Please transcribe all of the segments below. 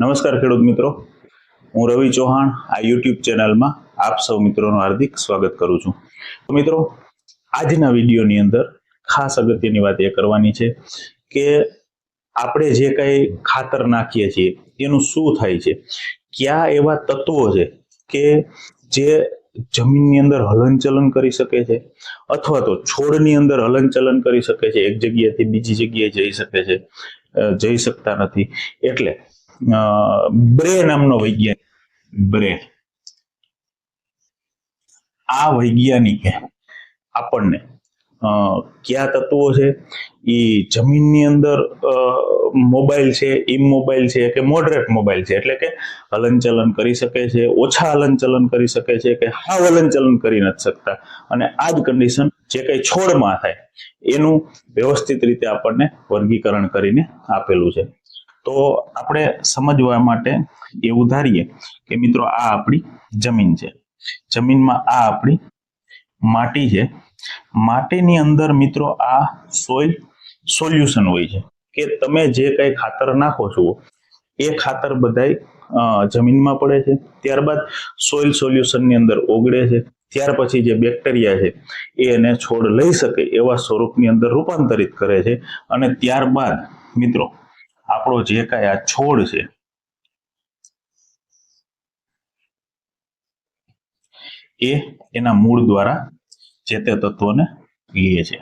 નમસ્કાર ખેડૂત મિત્રો. હું રવિ ચૌહાણ, આ યુટ્યુબ ચેનલમાં આપ સૌ મિત્રોનું હાર્દિક સ્વાગત કરું છું. તો મિત્રો, આજના વિડીયોની અંદર ખાસ અગત્યની વાત એ કરવાની છે કે આપણે જે કંઈ ખાતર નાખીએ છીએ, એનું શું થાય છે? કયા એવા તત્વો છે કે જે જમીનની અંદર હલનચલન કરી શકે છે અથવા તો છોડની અંદર હલનચલન કરી શકે છે, એક જગ્યાએથી બીજી જગ્યાએ જઈ શકે છે જઈ શકતા નથી. એટલે બ્રે નામનો વૈજ્ઞાનિક. બ્રે. આ વૈજ્ઞાનિકે આપણને કયા તત્વો છે? એ જમીનની અંદર મોબાઈલ છે ઇમોબાઈલ છે કે મોડરેટ મોબાઈલ છે? એટલે કે હલનચલન કરી શકે છે, ઓછા હલનચલન કરી શકે છે કે હાવ હલનચલન કરી નથી શકતા. અને આ જ કન્ડિશન જે કંઈ છોડમાં થાય, એનું વ્યવસ્થિત રીતે આપણને વર્ગીકરણ કરીને આપેલું છે. તો આપણે સમજવા માટે એવું ધારીએ કે મિત્રો આ આપણી જમીન છે. જમીનમાં આ આપણી માટી છે. માટીની અંદર મિત્રો આ સોઇલ સોલ્યુશન હોય છે કે તમે જે કંઈ ખાતર નાખો છો એ ખાતર બધાય જમીનમાં પડે છે. ત્યારબાદ સોઇલ સોલ્યુશનની અંદર ઓગળે છે. ત્યાર પછી જે બેક્ટેરિયા છે એ એને છોડ લઈ શકે એવા સ્વરૂપની અંદર રૂપાંતરિત કરે છે. અને ત્યારબાદ મિત્રો આપણો જે કાંઈ આ છોડ છે, એ એના મૂળ દ્વારા જે તે તત્વોને લે છે.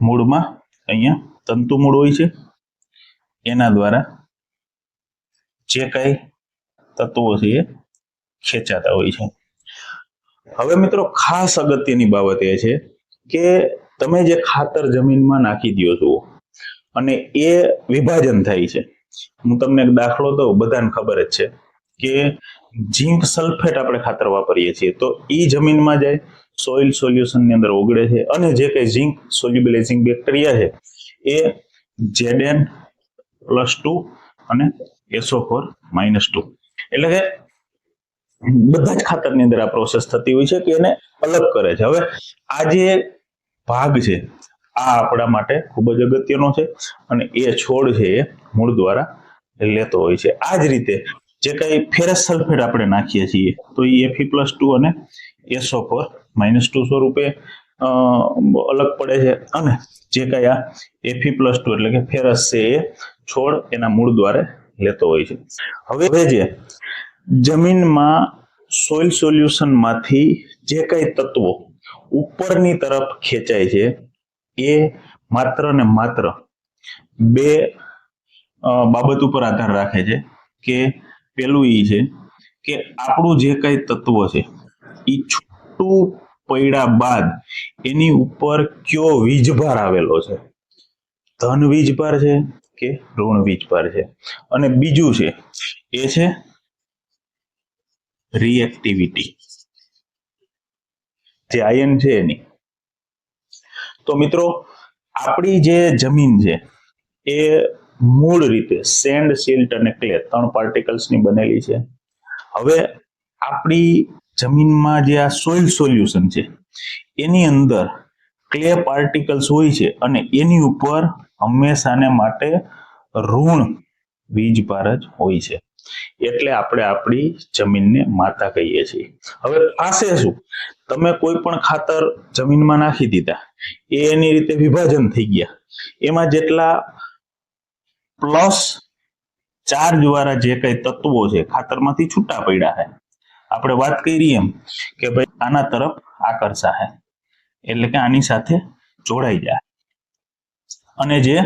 મૂળમાં અહીંયા તંતુ મૂળ હોય છે. એના દ્વારા જે કઈ તત્વો છે એ ખેંચાતા હોય છે. હવે મિત્રો ખાસ અગત્યની બાબત એ છે કે તમે જે ખાતર જમીનમાં નાખી દો છો અને એ વિભાજન થાય છે. હું તમને એક દાખલો દઉં, બધાને ખબર જ છે કે ઝીંક સલ્ફેટ આપણે ખાતર વાપરીએ છીએ. તો એ જમીનમાં જાય સોઇલ સોલ્યુશનની અંદર ઓગળે છે અને જે કંઈ ઝીંક સોલ્યુબિલાઇઝિંગ બેક્ટેરિયા છે એ જેડેન પ્લસ ટુ અને એસો ફોર માઇનસ ટુ એટલે કે બધા જ ખાતરની અંદર આ પ્રોસેસ થતી હોય છે કે એને અલગ કરે છે. હવે આ જે ભાગ છે, આ આપણા માટે ખૂબ જ અગત્યનો છે અને એ છોડ છે એ મૂળ દ્વારા લેતો હોય છે. આ જ રીતે જે કઈ ફેરસ સલ્ફેટ આપણે નાખીએ છીએ, તો એ એફી પ્લસ ટુ અને એસો ફોર માઇનસ ટુ સ્વરૂપે અલગ પડે છે. અને જે કઈ આ એફી પ્લસ ટુ એટલે કે ફેરસ છે એ છોડ એના મૂળ દ્વારે લેતો હોય છે. હવે જે જમીનમાં સોઇલ સોલ્યુશનમાંથી જે કઈ તત્વો ઉપરની તરફ ખેંચાય છે એ માત્ર ને માત્ર બે બાબત ઉપર આધાર રાખે છે કે પેલું એ છે કે આપણું જે કઈ તત્વ છે એ છૂટું પડ્યા બાદ એની ઉપર કયો વીજભાર આવેલો છે? ધન વીજભાર છે કે ઋણ વીજભાર છે. અને બીજું છે, એ છે રિએક્ટિવિટી જે આયન છે એની. તો મિત્રો, આપણી જે જમીન છે, એ મૂળ રીતે સેન્ડ સિલ્ટ અને ક્લે ત્રણ પાર્ટિકલ્સની બનેલી છે. હવે આપણી જમીનમાં જે આ સોઇલ સોલ્યુશન છે, એની અંદર ક્લે પાર્ટિકલ્સ હોય છે અને એની ઉપર હંમેશાને માટે ઋણ વીજભાર જ હોય છે. એટલે આપણે આપણી જમીનને માતા કહીએ છીએ. હવે પાસે શું? તમે કોઈ પણ ખાતર જમીનમાં નાખી દીધા એની રીતે વિભાજન થઈ ગયા. એમાં જેટલા પ્લસ ચાર્જ વાળા જે કઈ તત્વો છે, ખાતરમાંથી છૂટા પડ્યા છે. આપણે વાત કરી એમ કે ભાઈ આના તરફ આકર્ષા છે. એટલે કે આની સાથે જોડાઈ જાય. અને જે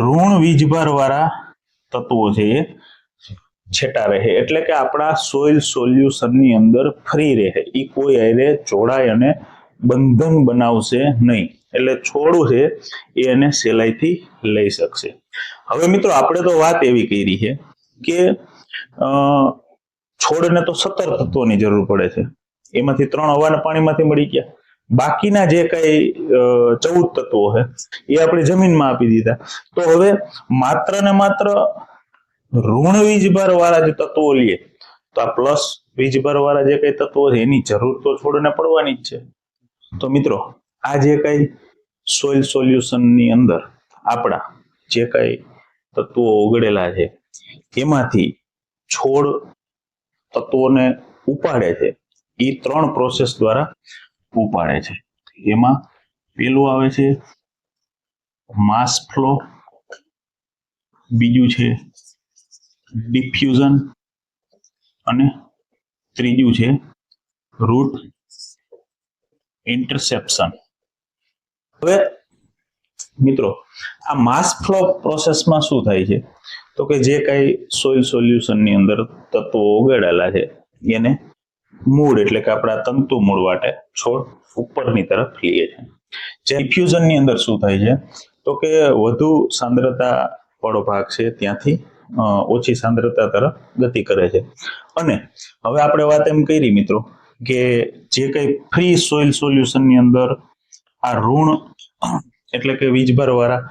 ઋણ વીજભાર વાળા તત્વો છે, એ છેટા રહે એટલે કે આપણા સોઇલ સોલ્યુશનની અંદર ફ્રી રહે એ કોઈ અરે જોડાય અને બંધન બનાવશે નહીં. એટલે છોડું છે, એ એને સહેલાઈથી લઈ શકશે. હવે મિત્રો, આપણે તો વાત એવી કરી છે કે છોડને તો સત્તર તત્વોની જરૂર પડે છે. એમાંથી ત્રણ હવાના પાણીમાંથી મળી ગયા. બાકીના જે કઈ ચૌદ તત્વો છે, એ આપણે જમીનમાં આપી દીધા. તો હવે માત્ર ને માત્ર ઋણ વીજભાર વાળા જે તત્વો લઈએ તો આ પ્લસ વીજભાર વાળા જે કઈ તત્વો છે, એની જરૂર તો છોડને પડવાની જ છે. તો મિત્રો, આ જે કઈ સોઇલ સોલ્યુશનની અંદર આપણા જે કઈ તત્વો ઓગળેલા છે, એમાંથી છોડ તત્વોને ઉપાડે છે એ ત્રણ પ્રોસેસ દ્વારા ઉપાડે છે. એમાં પેલું આવે છે માસ ફ્લો, બીજું છે ડિફ્યુઝન અને ત્રીજું છે રૂટ ઇન્ટરસેપ્શન. હવે મિત્રો, આ માસ ફ્લો પ્રોસેસમાં શું થાય છે? તો કે જે કઈ સોઇલ સોલ્યુશનની અંદર તત્વો ઓગાળેલા છે, એને મૂળ એટલે કે આપણા તંતુ મૂળ વાટે છોડ ઉપરની તરફ લઈએ છે જે ડિફ્યુઝનની અંદર શું થાય છે? તો કે વધુ સાંદ્રતા વાળો ભાગ છે ત્યાંથી ઓછી સાંદ્રતા તરફ ગતિ કરે છે. અને હવે આપણે વાત એમ કરી મિત્રો કે જે કઈ ફ્રી સોઇલ સોલ્યુશનની અંદર આ ઋણ, એટલે કે વીજભાર વાળા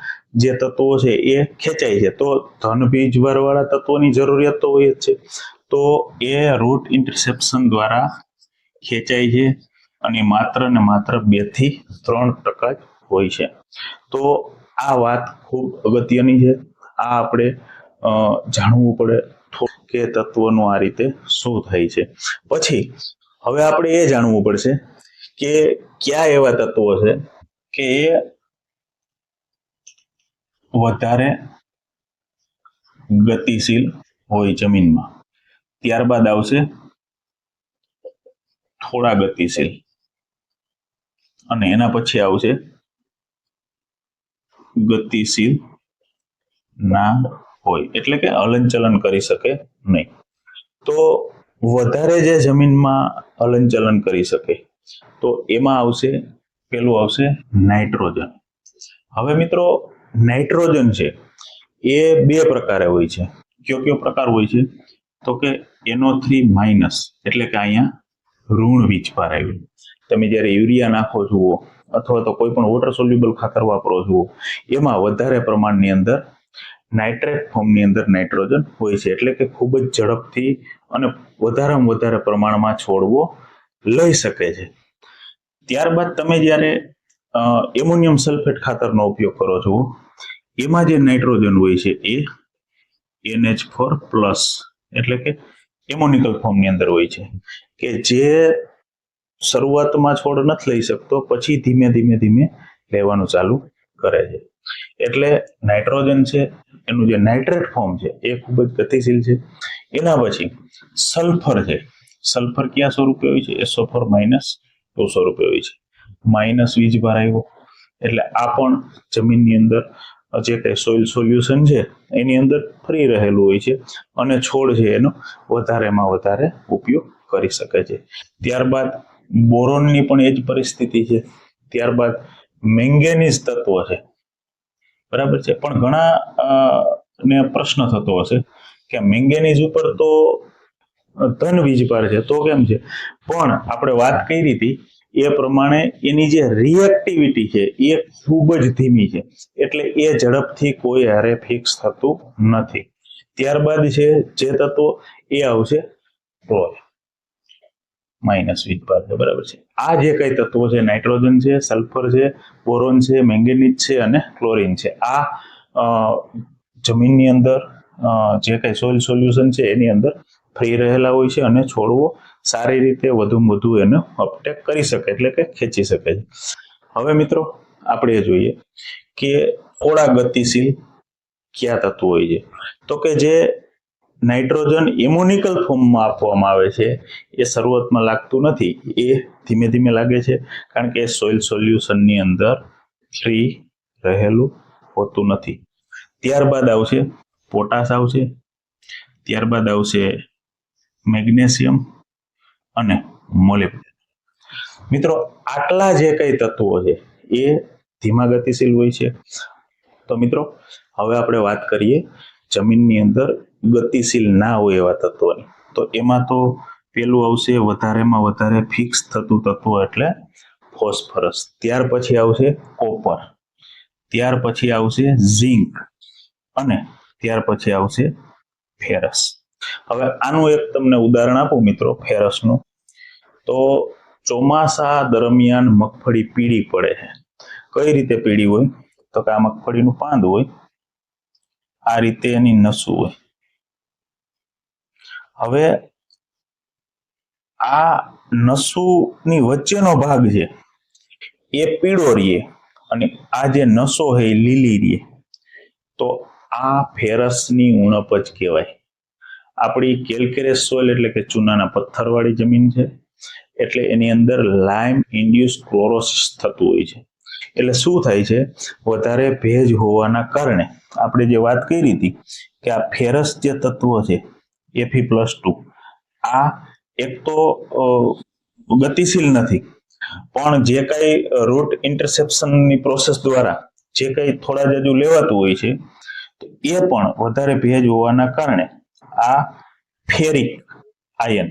જે તત્વો છે એ ખેંચાય છે. તો ધન વીજભાર વાળા તત્વોની જરૂરિયાત તો હોય જ છે. તો એ રૂટ ઇન્ટરસેપ્શન દ્વારા ખેંચાય છે અને માત્ર ને માત્ર બેથી ત્રણ ટકા જ હોય છે. તો આ વાત ખૂબ અગત્યની છે. આ આપણે જાણવું પડે કે તત્વોનું આ રીતે શું થાય છે. પછી, હવે આપણે એ જાણવું પડશે કે કયા એવા તત્વો છે કે એ વધારે ગતિશીલ હોય જમીનમાં. ત્યારબાદ આવશે થોડા ગતિશીલ. અને એના પછી આવશે ગતિશીલ ના હોય. એટલે કે હલનચલન કરી શકે નહીં. તો વધારે જે જમીનમાં હલનચલન કરી શકે, તો એમાં આવશે, પેલું આવશે નાઇટ્રોજન. હવે મિત્રો, નાઇટ્રોજન છે એ બે પ્રકારે હોય છે. કયો કયો પ્રકાર હોય છે? તો કે એનો થ્રી માઇનસ, એટલે કે અહીંયા ઋણ વીજભાર આવ્યું. તમે જ્યારે યુરિયા નાખો જુઓ, અથવા તો કોઈ પણ વોટર સોલ્યુબલ ખાતર વાપરો જુઓ, એમાં વધારે પ્રમાણની અંદર નાઇટ્રેટ ફોર્મની અંદર નાઇટ્રોજન હોય છે. એટલે કે ખૂબ જ ઝડપથી અને વધારેમાં વધારે પ્રમાણમાં છોડવો લઈ શકે છે. ત્યારબાદ તમે જ્યારે એમોનિયમ સલ્ફેટ ખાતરનો ઉપયોગ કરો છો, એમાં જે નાઇટ્રોજન હોય છે એ એનએચ ફોર પ્લસ એટલે કે એમોનિકલ ફોર્મની અંદર હોય છે કે જે શરૂઆતમાં છોડ નથી લઈ શકતો, પછી ધીમે ધીમે ધીમે લેવાનું ચાલુ કરે છે. એટલે નાઇટ્રોજન છે, એનું જે નાઇટ્રેટ ફોર્મ છે, એ ખૂબ જ ગતિશીલ છે. એના પછી સલ્ફર છે. સલ્ફર કયા સ્વરૂપે હોય છે? એસો ફોર માઇનસ ટુ સ્વરૂપે હોય છે. માઇનસ વીજ ભાર આવ્યો. એટલે આ પણ જમીનની અંદર જે કંઈ સોઇલ સોલ્યુશન છે, એની અંદર ફ્રી રહેલું હોય છે અને છોડ છે એનો વધારેમાં વધારે ઉપયોગ કરી શકે છે. ત્યારબાદ બોરોનની પણ એ જ પરિસ્થિતિ છે. ત્યારબાદ મેંગેનીઝ તત્વ છે. બરાબર છે? પણ ઘણા ને પ્રશ્ન થતો હશે કે મેંગેનીઝ ઉપર તો ધન વીજભાર છે, તો કેમ છે? પણ આપણે વાત કરી હતી એ પ્રમાણે એની જે રિએક્ટિવિટી છે એ ખૂબ જ ધીમી છે. એટલે એ ઝડપથી કોઈ હારે ફિક્સ થતું નથી. ત્યારબાદ છે જે તત્વો એ આવશે ક્લોર માઇનસ વીજભાર છે, બરાબર છે. આ જે કઈ તત્વો છે, નાઇટ્રોજન છે, સલ્ફર છે, બોરોન છે, મેંગેનીઝ છે અને ક્લોરિન છે. આ જમીનની અંદર જે કઈ સોઇલ સોલ્યુશન છે એની અંદર ફ્રી રહેલા હોય છે અને છોડવો સારી રીતે વધુમાં વધુ એને અપટેક કરી શકે, એટલે કે ખેંચી શકે છે. હવે મિત્રો, આપણે જોઈએ કે થોડા ગતિશીલ કયા તત્વો હોય છે? તો કે જે નાઇટ્રોજન ઇમોનિકલ ફોર્મમાં આપવામાં આવે છે, એ શરૂઆતમાં લાગતું નથી, એ ધીમે ધીમે લાગે છે, કારણ કે સોઇલ સોલ્યુશનની અંદર ફ્રી રહેલું હોતું નથી. ત્યારબાદ આવશે પોટાશ આવશે, ત્યારબાદ આવશે મેગ્નેશિયમ અને મોલિબ્ડેન મિત્રો, આટલા જે કઈ તત્વો છે, એ ધીમા ગતિશીલ હોય છે. તો મિત્રો, હવે આપણે વાત કરીએ જમીનની અંદર ગતિશીલ ના હોય એવા તત્વોની. તો એમાં તો પેલું આવશે વધારેમાં વધારે ફિક્સ થતું તત્વ એટલે ફોસ્ફરસ ત્યાર પછી આવશે કોપર ત્યાર પછી આવશે ઝિંક અને ત્યાર પછી આવશે ફેરસ હવે આનું એક તમને ઉદાહરણ આપું મિત્રો, ફેરસનું. તો ચોમાસા દરમિયાન મગફળી પીળી પડે છે. કઈ રીતે પીળી હોય? તો કે આ મગફળીનું પાંદ હોય, આ રીતે એની નસું હોય. હવે આ નસુની વચ્ચેનો ભાગ છે, એ પીળો રીએ અને આ જે નસો છે લીલી રીએ. તો આ ફેરસની ઉણપ જ કહેવાય. આપણી કેલ્કેરિયસ સોઇલ એટલે કે ચૂનાના પથ્થરવાળી જમીન છે, એટલે એની અંદર લાઇમ ઇન્ડ્યુસ ક્લોરોસિસ થતું હોય છે. એટલે શું થાય છે? વધારે ભેજ હોવાના કારણે આપણે જે વાત કરી હતી કે આ ફેરસ જે તત્વ છે એફી પ્લસ ટુ આ એક તો ગતિશીલ નથી. પણ જે કઈ રૂટ ઇન્ટરસેપ્શનની પ્રોસેસ દ્વારા જે કઈ થોડા જ હજુ લેવાતું હોય છે એ પણ વધારે ભેજ હોવાના કારણે આ ફેરિક આયન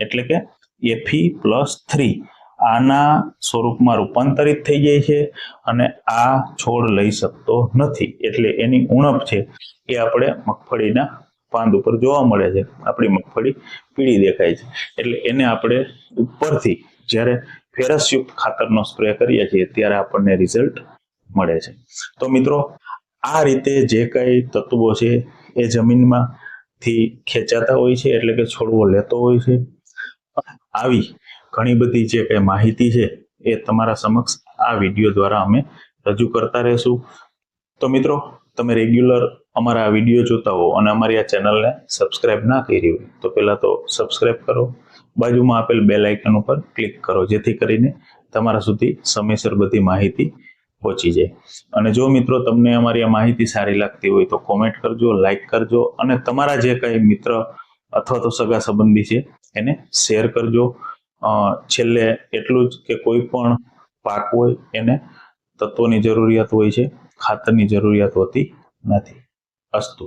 એટલે કે એફી પ્લસ થ્રી આના સ્વરૂપમાં રૂપાંતરિત થઈ જાય છે અને આ છોડ લઈ શકતો નથી. એટલે એની ઉણપ છે એ આપણે મગફળીના પાંદ ઉપર જોવા મળે છે. આપણી મગફળી પીળી દેખાય છે. એટલે એને આપણે ઉપરથી જ્યારે ફેરસયુક્ત ખાતરનો સ્પ્રે કરીએ છીએ ત્યારે આપણને રિઝલ્ટ મળે છે. તો મિત્રો, આ રીતે જે કઈ તત્વો છે એ જમીનમાં થી ખેંચાતા હોય છે, એટલે કે છોડવો લેતો હોય છે. આવી ઘણી બધી જે કઈ માહિતી છે, એ તમારા સમક્ષ આ વીડિયો દ્વારા અમે રજૂ કરતા રહેશું. તો મિત્રો, તમે રેગ્યુલર અમારા વીડિયો જોતા હો અને અમારી આ ચેનલને સબસ્ક્રાઇબ ના કરી હોય, તો પહેલા તો સબસ્ક્રાઇબ કરો. બાજુમાં આપેલ બે લાઇકન ઉપર ક્લિક કરો, જેથી કરીને તમારા સુધી સમયસર બધી માહિતી પહોંચી જાય. અને જો મિત્રો તમને અમારી આ માહિતી સારી લાગતી હોય તો કોમેન્ટ કરજો લાઇક કરજો અને તમારા જે કંઈ મિત્ર અથવા તો સગા સંબંધી છે એને શેર કરજો. છેલ્લે એટલું જ કે કોઈ પણ પાક હોય એને તત્વોની જરૂરિયાત હોય છે, ખાતરની જરૂરિયાત હોતી નથી. અસ્તુ.